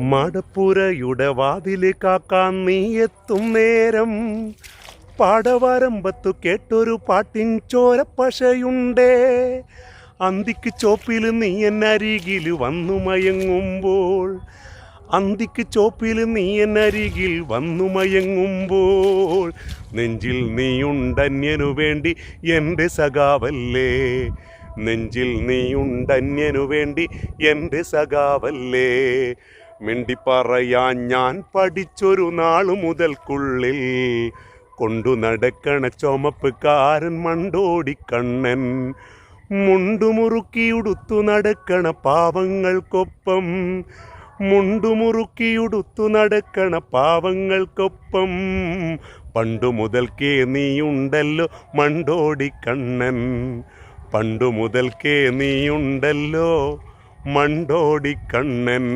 മടപ്പുരയുടെ വാതിൽ കാക്കാൻ നീ എത്തും നേരം. പാടവരമ്പത്തു കേട്ടൊരു പാട്ടിൻ ചോരപ്പശയുണ്ടേ. അന്തിക്ക് ചോപ്പിൽ നീ എന്നരികിൽ വന്നു മയങ്ങുമ്പോൾ. അന്തിക്ക് ചോപ്പിൽ നീ എന്നരികിൽ വന്നു മയങ്ങുമ്പോൾ. നെഞ്ചിൽ നീയുണ്ടന്യനു വേണ്ടി എന്റെ സഖാവല്ലേ. നെഞ്ചിൽ നീയുണ്ടന്യനു വേണ്ടി എന്റെ സഖാവല്ലേ. മിണ്ടിപ്പറയാൻ ഞാൻ പഠിച്ചൊരു നാളു മുതൽക്കുള്ളിൽ കൊണ്ടു നടക്കണ ചുമപ്പുകാരൻ മണ്ടോടിക്കണ്ണൻ മുണ്ടുമുറുക്കിയുടുത്തു നടക്കണ പാവങ്ങൾക്കൊപ്പം മുണ്ടുമുറുക്കിയുടുത്തു നടക്കണ പാവങ്ങൾക്കൊപ്പം പണ്ടു മുതൽക്കേ നീയുണ്ടല്ലോ മണ്ടോടിക്കണ്ണൻ പണ്ടു മുതൽക്കേ നീയുണ്ടല്ലോ മണ്ടോടിക്കണ്ണൻ